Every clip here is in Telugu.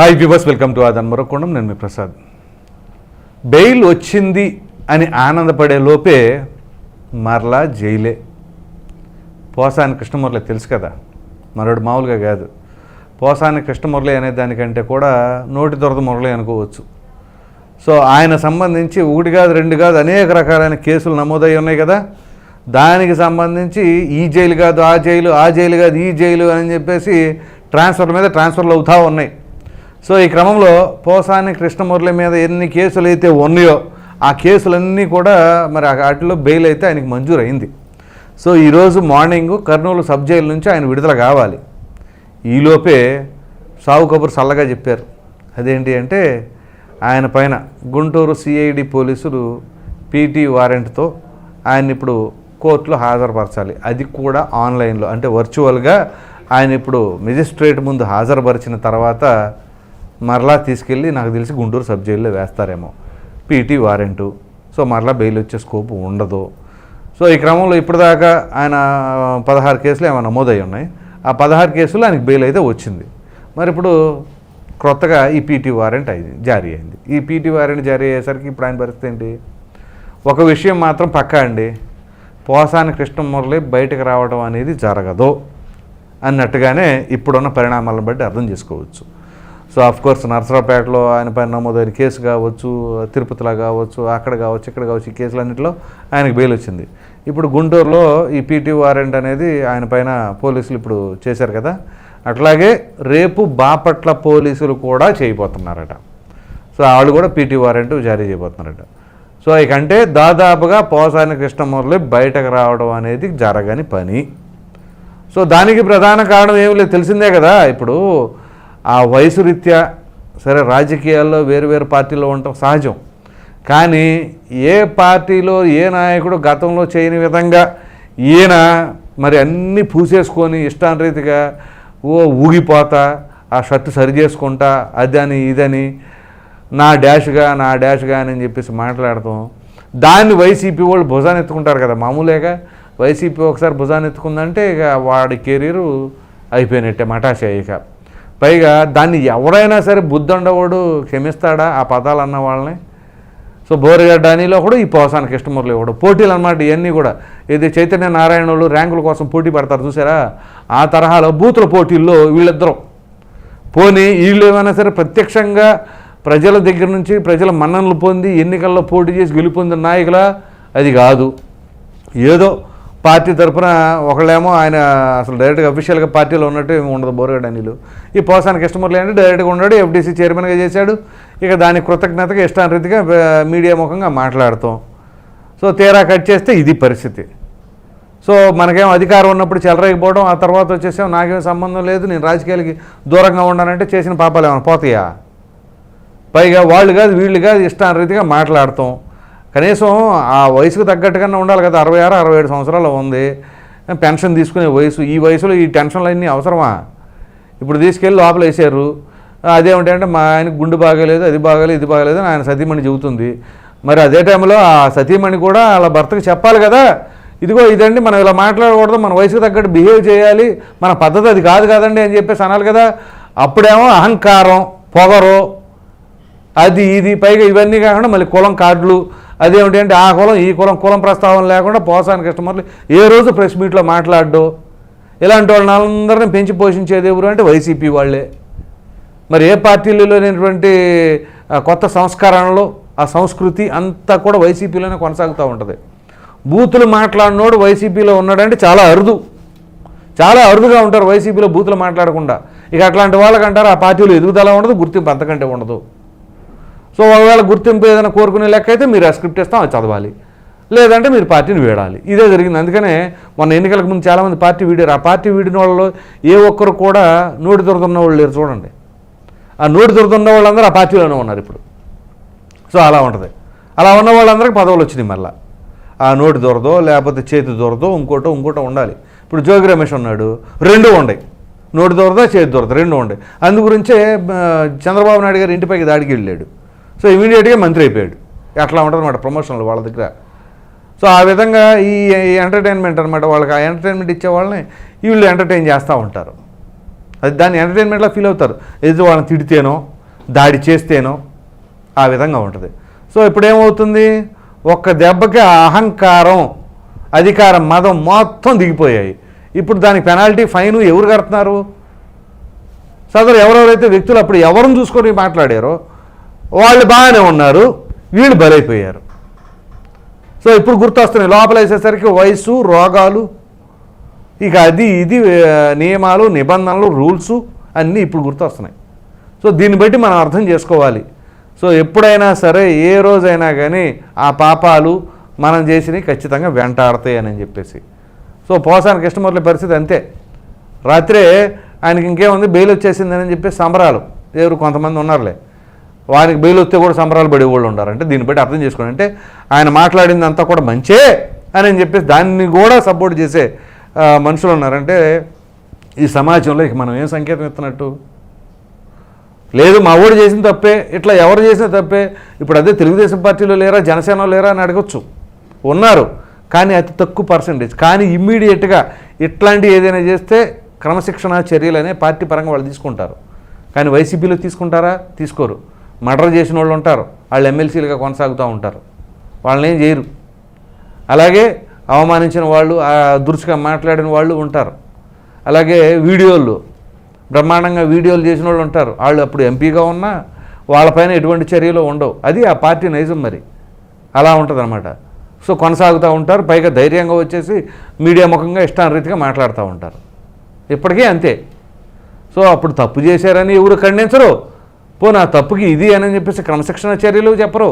హాయ్ వ్యూవర్స్ వెల్కమ్ టు ఆదన్ మరొకొండం నేను మీ ప్రసాద్. బెయిల్ వచ్చింది అని ఆనందపడే లోపే మరలా జైలే. పోసాని కృష్ణమురళి తెలుసు కదా? మరొకటి మామూలుగా కాదు. పోసాని కృష్ణమురళి అనే దానికంటే కూడా నోటి దొరద మురళి అనుకోవచ్చు. సో ఆయన సంబంధించి ఒకటి కాదు రెండు కాదు అనేక రకాలైన కేసులు నమోదై ఉన్నాయి కదా? దానికి సంబంధించి ఈ జైలు కాదు ఆ జైలు ఆ జైలు కాదు ఈ జైలు అని చెప్పేసి ట్రాన్స్ఫర్ మీద ట్రాన్స్ఫర్లు అవుతా ఉన్నాయి. సో ఈ క్రమంలో పోసాని కృష్ణమురళి మీద ఎన్ని కేసులు అయితే ఉన్నాయో ఆ కేసులన్నీ కూడా మరి వాటిలో బెయిల్ అయితే ఆయనకి మంజూరు అయింది సో ఈరోజు మార్నింగ్ కర్నూలు సబ్ జైలు నుంచి ఆయన విడుదల కావాలి. ఈలోపే సావు కబుర్ చల్లగా చెప్పారు. అదేంటి అంటే ఆయన పైన గుంటూరు సిఐడి పోలీసులు పీటీ వారెంట్తో ఆయన ఇప్పుడు కోర్టులో హాజరుపరచాలి. అది కూడా ఆన్లైన్లో. అంటే వర్చువల్గా ఆయన ఇప్పుడు మెజిస్ట్రేట్ ముందు హాజరుపరిచిన తర్వాత మరలా తీసుకెళ్ళి నాకు తెలిసి గుంటూరు సబ్ జైల్లో వేస్తారేమో. PT warrant. సో మరలా బెయిల్ వచ్చే స్కోప్ ఉండదు. సో ఈ క్రమంలో ఇప్పటిదాకా ఆయన పదహారు కేసులు ఏమైనా నమోదయ్యి ఉన్నాయి. ఆ పదహారు కేసులు ఆయనకు బెయిల్ అయితే వచ్చింది. మరి ఇప్పుడు క్రొత్తగా ఈ పీటీ వారెంట్ అయింది జారీ అయింది. ఈ పీటీ వారెంట్ జారీ అయ్యేసరికి ఇప్పుడు ఆయన పరిస్థితి ఏంటి? ఒక విషయం మాత్రం పక్కా అండి. పోసాని కృష్ణమురళి బయటకు రావడం అనేది జరగదు అన్నట్టుగానే ఇప్పుడున్న పరిణామాలను బట్టి అర్థం చేసుకోవచ్చు. సో అఫ్ కోర్స్ నర్సరావుపేటలో ఆయన పైన నమోదైన కేసు కావచ్చు తిరుపతిలో కావచ్చు అక్కడ కావచ్చు ఇక్కడ కావచ్చు ఈ కేసులన్నింటిలో ఆయనకు బెయిల్ వచ్చింది. ఇప్పుడు గుంటూరులో ఈ పీటీ వారెంట్ అనేది ఆయన పైన పోలీసులు ఇప్పుడు చేశారు కదా. అట్లాగే రేపు బాపట్ల పోలీసులు కూడా చేయబోతున్నారట. సో వాళ్ళు కూడా పీటీ వారెంట్ జారీ చేయబోతున్నారట. సో ఇకంటే దాదాపుగా పోసాని కృష్ణమురళి బయటకు రావడం అనేది జరగని పని. సో దానికి ప్రధాన కారణం ఏమి లేదు తెలిసిందే కదా. ఇప్పుడు ఆ వయసు రీత్యా సరే రాజకీయాల్లో వేరు వేరు పార్టీలో ఉండటం సహజం. కానీ ఏ పార్టీలో ఏ నాయకుడు గతంలో చేయని విధంగా ఈయన మరి అన్నీ పూసేసుకొని ఇష్టానరీతిగా ఓ ఊగిపోతా ఆ షర్టు సరి చేసుకుంటా అదని ఇదని నా డాష్గా నా డాష్గా అని చెప్పేసి మాట్లాడతాం దాన్ని వైసీపీ వాళ్ళు భుజాన్ని ఎత్తుకుంటారు కదా మామూలేగా వైసీపీ ఒకసారి భుజాన్ని ఎత్తుకుందంటే ఇక వాడి కెరీరు అయిపోయినట్టే మటాషే ఇక. పైగా దాన్ని ఎవడైనా సరే బుద్ధుండవాడు క్షమిస్తాడా ఆ పదాలు అన్న వాళ్ళని? సో బోరిగడ్డ అనిలో కూడా ఈ పోసాన కృష్ణమూర్లు ఇవ్వడు. పోటీలు అనమాట ఇవన్నీ కూడా. ఇది చైతన్య నారాయణులు ర్యాంకుల కోసం పోటీ పడతారు చూసారా? ఆ తరహాలో బూతుల పోటీల్లో వీళ్ళిద్దరం. పోనీ వీళ్ళు ఏమైనా సరే ప్రత్యక్షంగా ప్రజల దగ్గర నుంచి ప్రజల మన్ననలు పొంది ఎన్నికల్లో పోటీ చేసి గెలుపొందిన నాయకుల? అది కాదు. ఏదో పార్టీ తరఫున ఒకళ్ళేమో ఆయన అసలు డైరెక్ట్గా అఫీషియల్గా పార్టీలో ఉన్నట్టు ఏమి ఉండదు బోరగడ్డ అనిలు. ఈ పోసానికి ఇష్టమర్లే అంటే డైరెక్ట్గా ఉన్నాడు ఎఫ్డీసీ చైర్మన్గా చేశాడు. ఇక దాని కృతజ్ఞతగా ఇష్టానరీతిగా మీడియా ముఖంగా మాట్లాడతాం. సో తీరా కట్ చేస్తే ఇది పరిస్థితి. సో మనకేం అధికారం ఉన్నప్పుడు చెలరేగిపోవడం ఆ తర్వాత వచ్చేసాం నాకేం సంబంధం లేదు నేను రాజకీయాలకి దూరంగా ఉన్నానంటే చేసిన పాపాలు ఏమైనా పోతాయా? పైగా వాళ్ళు కాదు వీళ్ళు కాదు ఇష్టానరీతిగా మాట్లాడతాం. కనీసం ఆ వయసుకు తగ్గట్టుగానే ఉండాలి కదా. అరవై ఆరు అరవై ఏడు సంవత్సరాలు ఉంది. పెన్షన్ తీసుకునే వయసు ఈ వయసులో ఈ టెన్షన్లు అన్నీ అవసరమా? ఇప్పుడు తీసుకెళ్ళి లోపల వేసారు. అదేమిటంటే మా ఆయనకు గుండు బాగాలేదు అది బాగాలేదు ఇది బాగాలేదు అని ఆయన సతీమణి చెబుతుంది. మరి అదే టైంలో ఆ సతీమణి కూడా వాళ్ళ భర్తకు చెప్పాలి కదా. ఇదిగో ఇదండి మనం ఇలా మాట్లాడకూడదు మన వయసుకు తగ్గట్టు బిహేవ్ చేయాలి మన పద్ధతి అది కాదు కదండి అని చెప్పేసి అనాలి కదా. అప్పుడేమో అహంకారం పొగరు అది ఇది పైగా ఇవన్నీ కాకుండా మళ్ళీ కులం కార్డులు అదేమిటి అంటే ఆ కులం ఈ కులం కులం ప్రస్తావన లేకుండా పోసాని కస్టమర్లు ఏ రోజు ప్రెస్ మీట్లో మాట్లాడడం ఇలాంటి వాళ్ళని అందరినీ పెంచి పోషించేది ఎవరు అంటే వైసీపీ వాళ్ళే. మరి ఏ పార్టీలలో లేనటువంటి కొత్త సంస్కరణలు ఆ సంస్కృతి అంతా కూడా వైసీపీలోనే కొనసాగుతూ ఉంటుంది. బూతులు మాట్లాడినోడు వైసీపీలో ఉన్నాడంటే చాలా అరుదు. చాలా అరుదుగా ఉంటారు వైసీపీలో బూతులు మాట్లాడకుండా. ఇక అట్లాంటి వాళ్ళకంటారు ఆ పార్టీలో ఎదుగుదల ఉండదు గుర్తింపు అంతకంటే ఉండదు. సో ఒకవేళ గుర్తింపు ఏదైనా కోరుకునే లెక్క అయితే మీరు ఆ స్క్రిప్ట్ ఇస్తాం అది చదవాలి. లేదంటే మీరు పార్టీని వీడాలి. ఇదే జరిగింది. అందుకనే మొన్న ఎన్నికలకు ముందు చాలామంది పార్టీ వీడారు. ఆ పార్టీ వీడిన వాళ్ళలో ఏ ఒక్కరు కూడా నోటి దొరుకుతున్న వాళ్ళు లేరు చూడండి. ఆ నోటి దొరుకుతున్న వాళ్ళందరూ ఆ పార్టీలోనే ఉన్నారు ఇప్పుడు. సో అలా ఉంటుంది. అలా ఉన్న వాళ్ళందరికీ పదవులు వచ్చినాయి మళ్ళీ. ఆ నోటి దొరదో లేకపోతే చేతి దొరదో ఇంకోటో ఇంకోటో ఉండాలి. ఇప్పుడు జోగి రమేష్ ఉన్నాడు. రెండు ఉండయి. నోటి దొరదా చేతి దొరద రెండు ఉండే అందు గురించే చంద్రబాబు నాయుడు గారు ఇంటిపైకి దాడికి వెళ్ళాడు. సో ఇమీడియట్గా మంత్రి అయిపోయాడు. అట్లా ఉంటుందన్నమాట ప్రమోషన్లు వాళ్ళ దగ్గర. సో ఆ విధంగా ఈ ఎంటర్టైన్మెంట్ అనమాట వాళ్ళకి ఆ ఎంటర్టైన్మెంట్ ఇచ్చే వాళ్ళని వీళ్ళు ఎంటర్టైన్ చేస్తూ ఉంటారు. అది దాన్ని ఎంటర్టైన్మెంట్లో ఫీల్ అవుతారు. ఏదో వాళ్ళని తిడితేనో దాడి చేస్తేనో ఆ విధంగా ఉంటుంది. సో ఇప్పుడేమవుతుంది ఒక్క దెబ్బకి అహంకారం అధికారం మదం మొత్తం దిగిపోయాయి. ఇప్పుడు దానికి పెనాల్టీ ఫైన్ ఎవరు కడుతున్నారు? సదరు ఎవరెవరైతే వ్యక్తులు అప్పుడు ఎవరిని చూసుకొని మాట్లాడారో వాళ్ళు బాగానే ఉన్నారు వీళ్ళు బలైపోయారు. సో ఇప్పుడు గుర్తొస్తున్నాయి లోపల వేసేసరికి వయసు రోగాలు ఇక అది ఇది నియమాలు నిబంధనలు రూల్స్ అన్నీ ఇప్పుడు గుర్తొస్తున్నాయి. సో దీన్ని బట్టి మనం అర్థం చేసుకోవాలి. సో ఎప్పుడైనా సరే ఏ రోజైనా కానీ ఆ పాపాలు మనం చేసినవి ఖచ్చితంగా వెంటాడతాయి అని చెప్పేసి. సో పోసాని కృష్ణమూర్తి పరిస్థితి అంతే. రాత్రే ఆయనకి ఇంకేముంది బెయిల్ వచ్చేసిందని చెప్పి సంబరాలు. ఎవరు కొంతమంది ఉన్నారులే. వారికి బెయిల్ వస్తే కూడా సంబరాలు పడే వాళ్ళు ఉన్నారు అంటే దీన్ని బట్టి అర్థం చేసుకోండి. అంటే ఆయన మాట్లాడింది అంతా కూడా మంచే అని చెప్పేసి దాన్ని కూడా సపోర్ట్ చేసే మనుషులు ఉన్నారంటే ఈ సమాజంలో ఇక మనం ఏం సంకేతం ఇస్తున్నట్టు లేదు మా ఊడు చేసిన తప్పే ఇట్లా ఎవరు చేసిన తప్పే. ఇప్పుడు అదే తెలుగుదేశం పార్టీలో లేరా జనసేనలో లేరా అని అడగచ్చు. ఉన్నారు. కానీ అతి తక్కువ పర్సంటేజ్ కానీ ఇమ్మీడియట్గా ఇట్లాంటి ఏదైనా చేస్తే క్రమశిక్షణ చర్యలు అనే పార్టీ పరంగా వాళ్ళు తీసుకుంటారు. కానీ వైసీపీలో తీసుకుంటారా? తీసుకోరు. మర్డర్ చేసిన వాళ్ళు ఉంటారు. వాళ్ళు ఎమ్మెల్సీలుగా కొనసాగుతూ ఉంటారు. వాళ్ళని ఏం చేయరు. అలాగే అవమానించిన వాళ్ళు దురుసుగా మాట్లాడిన వాళ్ళు ఉంటారు. అలాగే వీడియోలు బ్రహ్మాండంగా వీడియోలు చేసిన వాళ్ళు ఉంటారు. వాళ్ళు అప్పుడు ఎంపీగా ఉన్నా వాళ్ళపైన ఎటువంటి చర్యలు ఉండవు. అది ఆ పార్టీ నైజం మరి. అలా ఉంటుంది సో కొనసాగుతూ ఉంటారు. పైగా ధైర్యంగా వచ్చేసి మీడియా ముఖంగా ఇష్టానురీతిగా మాట్లాడుతూ ఉంటారు. ఇప్పటికీ అంతే. సో అప్పుడు తప్పు చేశారని ఎవరు ఖండించరు. పో నా తప్పుకి ఇది అని చెప్పేసి క్రమశిక్షణ చర్యలు చెప్పరు.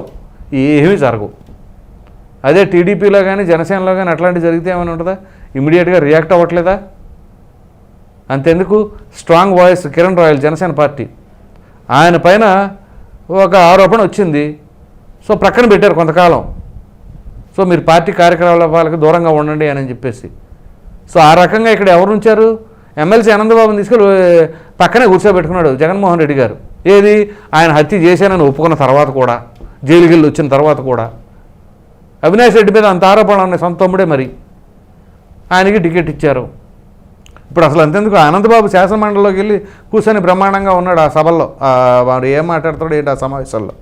ఏమీ జరగవు. అదే టీడీపీలో కానీ జనసేనలో కానీ అట్లాంటివి జరిగితే ఏమైనా ఉంటుందా? ఇమీడియట్గా రియాక్ట్ అవ్వట్లేదా? అంతెందుకు? Strong voice Kiran Royal Janasena party. ఆయన పైన ఒక ఆరోపణ వచ్చింది. సో ప్రక్కన పెట్టారు కొంతకాలం. సో మీరు పార్టీ కార్యకలాపాలకు దూరంగా ఉండండి అని చెప్పేసి. సో ఆ రకంగా ఇక్కడ ఎవరు ఉంచారు? ఎమ్మెల్సీ ఆనందబాబుని తీసుకెళ్ళి పక్కనే కూర్చోబెట్టుకున్నాడు జగన్మోహన్ రెడ్డి గారు. ఏది? ఆయన హత్య చేశానని ఒప్పుకున్న తర్వాత కూడా జైలుకెళ్ళి వచ్చిన తర్వాత కూడా. అవినాష్ రెడ్డి మీద అంత ఆరోపణలు ఉన్నాయి సొంత తమ్ముడే మరి. ఆయనకి టికెట్ ఇచ్చారు. ఇప్పుడు అసలు అంతెందుకు? ఆనందబాబు శాసనమండలిలోకి వెళ్ళి కూర్చొని బ్రహ్మాండంగా ఉన్నాడు ఆ సభల్లో. వాడు ఏం మాట్లాడతాడు ఏంటి ఆ సమావేశాల్లో?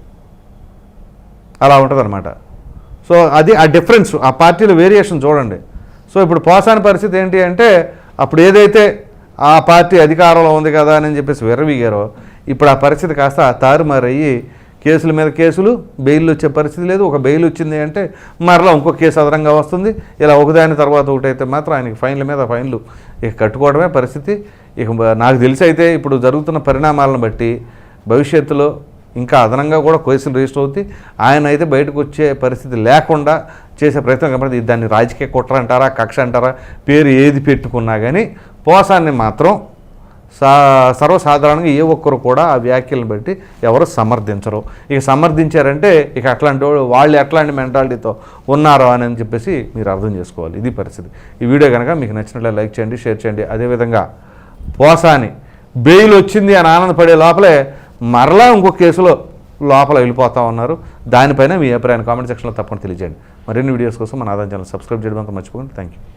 అలా ఉంటుందన్నమాట. సో అది ఆ డిఫరెన్స్ ఆ పార్టీల వేరియేషన్ చూడండి. సో ఇప్పుడు పోసాని పరిస్థితి ఏంటి అంటే అప్పుడు ఏదైతే ఆ పార్టీ అధికారంలో ఉంది కదా అని చెప్పేసి విర్రవీగారో ఇప్పుడు ఆ పరిస్థితి కాస్త తారుమారయ్యి కేసుల మీద కేసులు బెయిల్ వచ్చే పరిస్థితి లేదు. ఒక బెయిల్ వచ్చింది అంటే మరలా ఇంకో కేసు అదనంగా వస్తుంది. ఇలా ఒకదాని తర్వాత ఒకటైతే మాత్రం ఆయనకి ఫైన్ల మీద ఫైన్లు ఇక కట్టుకోవడమే పరిస్థితి. ఇక నాకు తెలిసి అయితే ఇప్పుడు జరుగుతున్న పరిణామాలను బట్టి భవిష్యత్తులో ఇంకా అదనంగా కూడా కేసులు రిజిస్టర్ అవుతాయి ఆయన అయితే బయటకు వచ్చే పరిస్థితి లేకుండా చేసే ప్రయత్నం కాబట్టి దాన్ని రాజకీయ కుట్ర అంటారా కక్ష అంటారా పేరు ఏది పెట్టుకున్నా కానీ పోసాన్ని మాత్రం సా సర్వసాధారణంగా ఏ ఒక్కరు కూడా ఆ వ్యాఖ్యలను బట్టి ఎవరు సమర్థించరు. ఇక సమర్థించారంటే ఇక అట్లాంటి వాళ్ళు వాళ్ళు ఎట్లాంటి మెంటాలిటీతో ఉన్నారో అని అని చెప్పేసి మీరు అర్థం చేసుకోవాలి. ఇది పరిస్థితి. ఈ వీడియో కనుక మీకు నచ్చినట్లే లైక్ చేయండి షేర్ చేయండి. అదేవిధంగా పోసాని బెయిల్ వచ్చింది అని ఆనందపడే లోపలే మరలా ఇంకో కేసులో లోపల వెళ్ళిపోతా ఉన్నారు. దానిపైన మీ అభిప్రాయాన్ని కామెంట్ సెక్షన్లో తప్పకుండా తెలియజేయండి. మరిన్ని వీడియోస్ కోసం మన ఆదాయం ఛానల్ సబ్స్క్రైబ్ చేయడం అంతా మర్చిపోకండి. Thank you